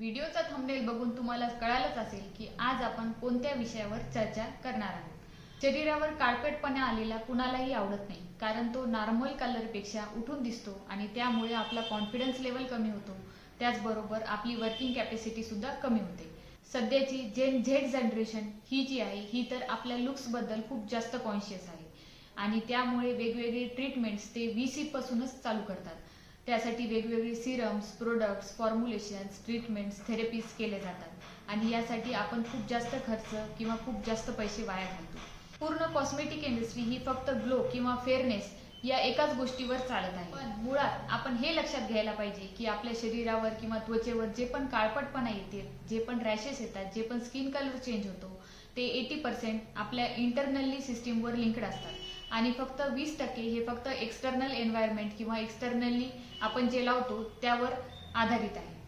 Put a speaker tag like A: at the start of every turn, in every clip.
A: व्हिडिओचा thumbnail बघून तुम्हाला कळालंच असेल की आज आपण कोणत्या विषयावर चर्चा करणार आहोत. शरीरावर काळपेटपणा आलेला कुणालाही आवडत नाही कारण तो नॉर्मल कलरपेक्षा उठून दिसतो आणि त्यामुळे आपला कॉन्फिडन्स लेवल कमी होतो. त्याचबरोबर आपली वर्किंग कॅपॅसिटी सुद्धा कमी होते. सध्याची जेन झेड जनरेशन ही जी आहे ही तर आपल्या लुक्सबद्दल खूप जास्त कॉन्शियस आहे. आणि त्यामुळे वेगवेगळे ट्रीटमेंट्स ते व्ही सी पासूनच चालू करतात. त्यासाठी वेगवेगळे serums products formulations treatments therapies केले जातात. आणि यासाठी आपण खूप जास्त खर्च किंवा खूप जास्त पैसे वाया घालतो. पूर्ण कॉस्मेटिक इंडस्ट्री ही फक्त ग्लो किंवा फेअरनेस या एकाच गोष्टीवर चालत आहे. पण मुळात आपण हे लक्षात घ्यायला पाहिजे की आपल्या शरीरावर किंवा त्वचेवर जे पण काळपटपणा येते जे पण रॅशेस येतात जे पण स्किन कलर चेंज होतो ते एटी पर्सेंट आपल्या इंटरनली सिस्टीमवर लिंक्ड असतात. आणि फक्त वीस टक्के हे फक्त एक्सटर्नल एन्व्हायरमेंट किंवा एक्सटर्नली आपण जे लावतो त्यावर आधारित आहे.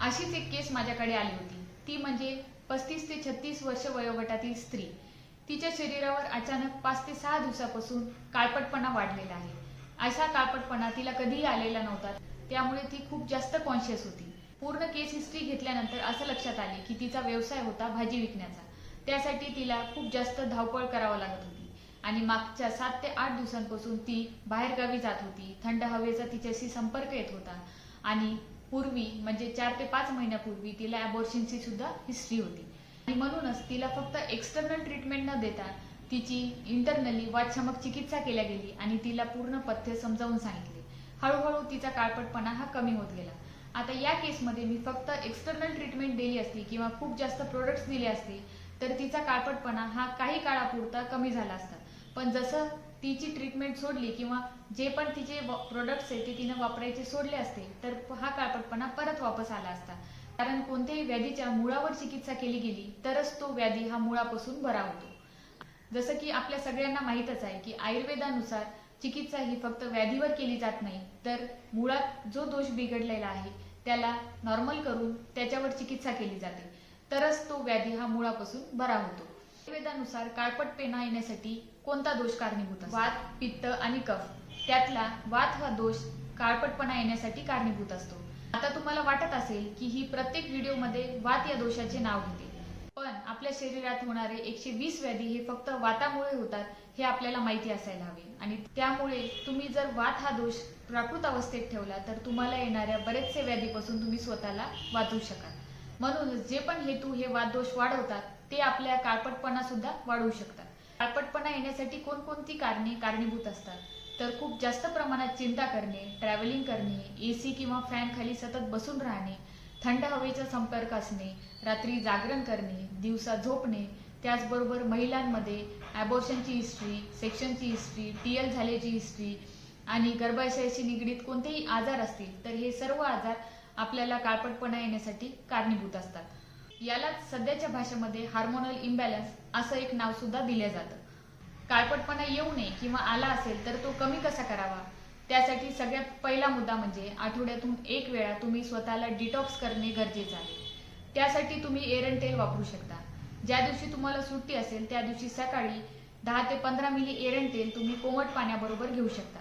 A: अशीच एक केस माझ्याकडे आली होती. ती म्हणजे पस्तीस ते छत्तीस वर्ष वयोगटातील स्त्री. तिच्या शरीरावर अचानक पाच ते सहा दिवसापासून काळपटपणा वाढलेला आहे. असा काळपटपणा तिला कधीही आलेला नव्हता. त्यामुळे ती खूप जास्त कॉन्शियस होती. पूर्ण केस हिस्ट्री घेतल्यानंतर असं लक्षात आले की तिचा व्यवसाय होता भाजी विकण्याचा. त्यासाठी तिला खूप जास्त धावपळ करावं लागत होती. आणि मागच्या सात ते आठ दिवसांपासून ती बाहेरगावी जात होती. थंड हवेचा तिच्याशी संपर्क येत होता. आणि पूर्वी म्हणजे चार ते पाच महिन्यापूर्वी तिला अबॉर्शनची सुद्धा हिस्ट्री होती. आणि म्हणूनच तिला फक्त एक्सटर्नल ट्रीटमेंट न देता तिची इंटरनली वाचमक चिकित्सा केल्या गेली आणि तिला पूर्ण पथ्य समजावून सांगितले. हळूहळू तिचा काळपटपणा हा कमी होत गेला. आता या केसमध्ये मी फक्त एक्सटर्नल ट्रीटमेंट दिली असती किंवा खूप जास्त प्रोडक्ट्स दिले असते तर तिचा काळपटपणा हा काही काळापुरता कमी झाला असता. पण जसं तिची ट्रीटमेंट सोडली किंवा जे पण तिचे प्रोडक्ट्स आहे ते तिनं वापरायचे सोडले असते तर हा काळपटपणा परत वापस आला असता. कारण कोणत्याही व्याधीच्या मुळावर चिकित्सा केली गेली तरच तो व्याधी हा मुळापासून बरा होतो. जसं की आपल्या सगळ्यांना माहीतच आहे की आयुर्वेदानुसार चिकित्सा ही फक्त व्याधीवर केली जात नाही तर मुळात जो दोष बिघडलेला आहे त्याला नॉर्मल करून त्याच्यावर चिकित्सा केली जाते. तरच तो व्याधी हा मुळापासून बरा होतो. आयुर्वेदानुसार काळपटपेना येण्यासाठी कोणता दोष कारणीभूत वात पित्त आणि कफ. त्यातला वात हा दोष काळपटपणा येण्यासाठी कारणीभूत असतो. आता तुम्हाला वाटत असेल की ही प्रत्येक व्हिडिओमध्ये वात या दोषाचे नाव घेते पण आपल्या शरीरात होणारे एकशे वीस व्याधी हे फक्त वातामुळे होतात हे आपल्याला माहिती असायला हवे. आणि त्यामुळे तुम्ही जर वात हा दोष प्राकृत अवस्थेत ठेवला तर तुम्हाला येणाऱ्या बरेचसे व्याधीपासून तुम्ही स्वतःला वाचवू शकाल. म्हणून जे पण हेतू हे वाददोष वाढवतात ते आपल्या काळपटपणा सुद्धा वाढवू शकतात. काळपटपणा येण्यासाठी कोणकोणती कारणे कारणीभूत असतात? तर खूप जास्त प्रमाणात चिंता करणे ट्रॅव्हलिंग करणे ए सी किंवा फॅन खाली सतत बसून राहणे थंड हवेचा संपर्क असणे रात्री जागरण करणे दिवसा झोपणे त्याचबरोबर महिलांमध्ये ॲबॉर्शनची हिस्ट्री सेक्शनची हिस्ट्री टी एल झाल्याची हिस्ट्री आणि गर्भाशयाशी निगडीत कोणतेही आजार असतील तर हे सर्व आजार आपल्याला काळपटपणा येण्यासाठी कारणीभूत असतात. यालाच सध्याच्या भाषेमध्ये हार्मोनल इम्बॅलन्स असं एक नाव सुद्धा दिलं जातं. काळपटपणा येऊ नये किंवा आला असेल तर तो कमी कसा करावा? त्यासाठी सगळ्यात पहिला मुद्दा म्हणजे आठवड्यातून एक वेळा तुम्ही स्वतःला डिटॉक्स करणे गरजेचं आहे. त्यासाठी तुम्ही एरन तेल वापरू शकता. ज्या दिवशी तुम्हाला सुट्टी असेल त्या दिवशी सकाळी दहा ते पंधरा मिली एरन तेल तुम्ही कोमट पाण्याबरोबर घेऊ शकता.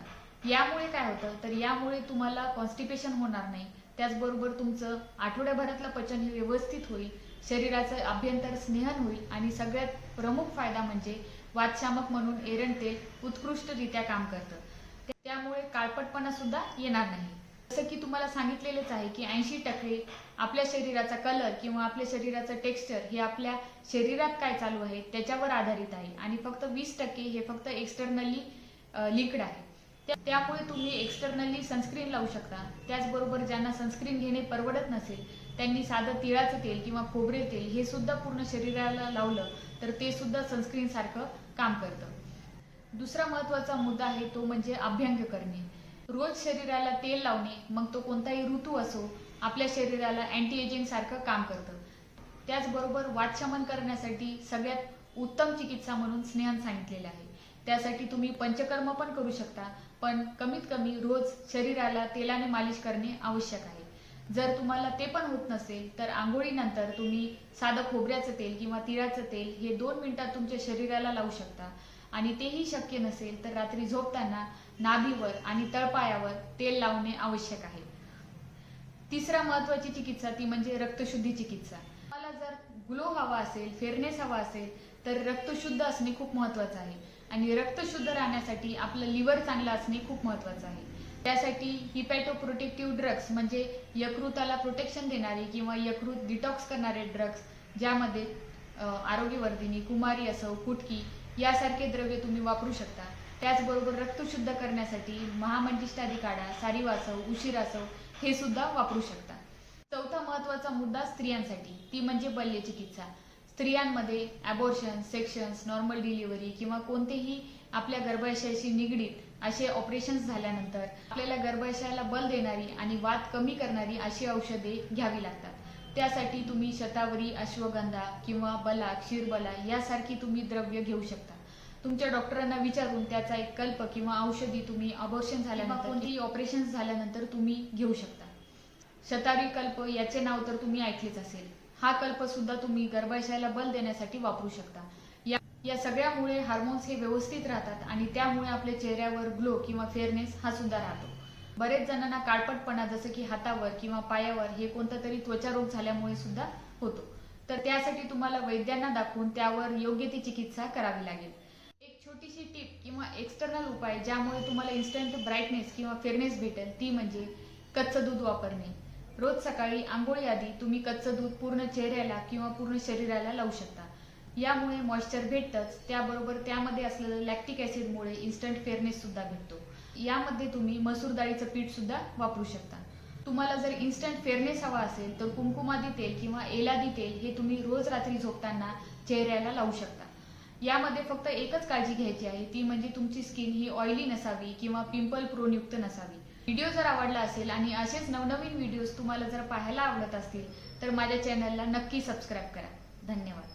A: यामुळे काय होतं? तर यामुळे तुम्हाला कॉन्स्टिपेशन होणार नाही. त्याचबरोबर तुमचं आठवड्याभरातलं पचन हे व्यवस्थित होईल शरीराचं अभ्यंतर स्नेहन होईल आणि सगळ्यात प्रमुख फायदा म्हणजे वादशामक म्हणून एरण तेल उत्कृष्टरित्या काम करतं. त्यामुळे काळपटपणा सुद्धा येणार नाही. जसं की तुम्हाला सांगितलेलंच आहे की ऐंशी टक्के आपल्या शरीराचा कलर किंवा आपल्या शरीराचं टेक्स्चर हे आपल्या शरीरात काय चालू आहे त्याच्यावर आधारित आहे आणि फक्त वीस टक्के हे फक्त एक्सटर्नली लिक्ड आहे. त्यामुळे तुम्ही एक्सटर्नली सनस्क्रीन लावू शकता. त्याचबरोबर ज्यांना सनस्क्रीन घेणे परवडत नसेल त्यांनी साधं तिळाचं तेल किंवा खोबरे तेल हे सुद्धा पूर्ण शरीराला लावलं तर ते सुद्धा सनस्क्रीन सारखं काम करतं. दुसरा महत्त्वाचा मुद्दा आहे तो म्हणजे अभ्यंग करणे. रोज शरीराला तेल लावणे मग तो कोणताही ऋतू असो आपल्या शरीराला अँटी एजिंग सारखं काम करतं. त्याचबरोबर वाटशमन करण्यासाठी सगळ्यात उत्तम चिकित्सा म्हणून स्नेहन सांगितलेलं आहे. त्यासाठी तुम्ही पंचकर्म पण करू शकता पण कमीत कमी रोज शरीराला तेलाने मालिश करणे आवश्यक आहे. जर तुम्हाला ते पण होत नसेल तर आंघोळीनंतर तुम्ही साधं खोबऱ्याचं तेल किंवा तिळाचं तेल हे दोन मिनिटात तुमच्या शरीराला लावू शकता. आणि तेही शक्य नसेल तर रात्री झोपताना नाभीवर आणि तळपायावर तेल लावणे आवश्यक आहे. तिसरा महत्वाची चिकित्सा ती म्हणजे रक्तशुद्धी चिकित्सा. तुम्हाला जर ग्लो हवा असेल फेरनेस हवा असेल तर रक्त शुद्ध असणे खूप महत्वाचं आहे. आणि रक्त शुद्ध राहण्यासाठी आपलं लिव्हर चांगलं असणे खूप महत्वाचं आहे. त्यासाठी हिपॅटो प्रोटेक्टिव्ह ड्रग्स म्हणजे यकृताला प्रोटेक्शन देणारे किंवा यकृत डिटॉक्स करणारे ड्रग्स ज्यामध्ये आरोग्यवर्धिनी कुमारी असो कुटकी यासारखे द्रव्य तुम्ही वापरू शकता. त्याचबरोबर रक्त शुद्ध करण्यासाठी महामंजिष्ठादी काढा सारीवासव उशिरासव उशीर हे सुद्धा वापरू शकता. चौथा महत्त्वाचा मुद्दा स्त्रियांसाठी ती म्हणजे बल्य चिकित्सा स्त्रियांमध्ये ॲबॉर्शन सेक्शन्स नॉर्मल डिलिव्हरी किंवा कोणतेही आपल्या गर्भाशयाशी निगडीत असे ऑपरेशन्स झाल्यानंतर आपल्याला गर्भाशयाला बल देणारी आणि वात कमी करणारी अशी औषधे घ्यावी लागतात. त्यासाठी तुम्ही शतावरी अश्वगंधा किंवा बला क्षीरबला यासारखी तुम्ही द्रव्य घेऊ शकता. तुमच्या डॉक्टरांना विचारून त्याचा एक कल्प किंवा औषधी तुम्ही अबॉर्शन झाल्यानंतर कोणतीही ऑपरेशन झाल्यानंतर तुम्ही घेऊ शकता. शतावरी कल्प याचे नाव तर तुम्ही ऐकलेच असेल. हा कल्प सुद्धा तुम्ही गर्भाशयाला बल देण्यासाठी वापरू शकता. या या सगळ्यामुळे हार्मोन्स हे व्यवस्थित राहतात आणि त्यामुळे आपल्या चेहऱ्यावर ग्लो किंवा फेअरनेस हा सुद्धा राहतो. बरेच जणांना काळपटपणा जसं की हातावर किंवा पायावर हे कोणता तरी त्वचारोग झाल्यामुळे सुद्धा होतो. तर त्यासाठी तुम्हाला वैद्यांना दाखवून त्यावर योग्य ती चिकित्सा करावी लागेल. एक छोटीशी टीप किंवा एक्सटर्नल उपाय ज्यामुळे तुम्हाला इन्स्टंट ब्राईटनेस किंवा फेअरनेस भेटेल ती म्हणजे कच्चं दूध वापरणे. रोज सकाळी आंघोळी आधी तुम्ही कच्चं दूध पूर्ण चेहऱ्याला किंवा पूर्ण शरीराला लावू शकता. यामुळे मॉइश्चर भेटतच त्याबरोबर त्यामध्ये असलेलं लॅक्टिक ऍसिडमुळे इन्स्टंट फेअरनेस सुद्धा भेटतो. यामध्ये तुम्ही मसूर डाळीचं पीठ सुद्धा वापरू शकता. तुम्हाला जर इन्स्टंट फेअरनेस हवा असेल तर कुंकुमादी तेल किंवा एलादी तेल हे तुम्ही रोज रात्री झोपताना चेहऱ्याला लावू शकता. यामध्ये फक्त एकच काळजी घ्यायची आहे ती म्हणजे तुमची स्किन ही ऑइली नसावी किंवा पिंपल प्रोनयुक्त नसावी. व्हिडिओ जर आवडला असेल आणि असेच नवनवीन व्हिडिओज तुम्हाला जर पाहायला आवडत असतील तर माझ्या चॅनलला नक्की सबस्क्राईब करा. धन्यवाद.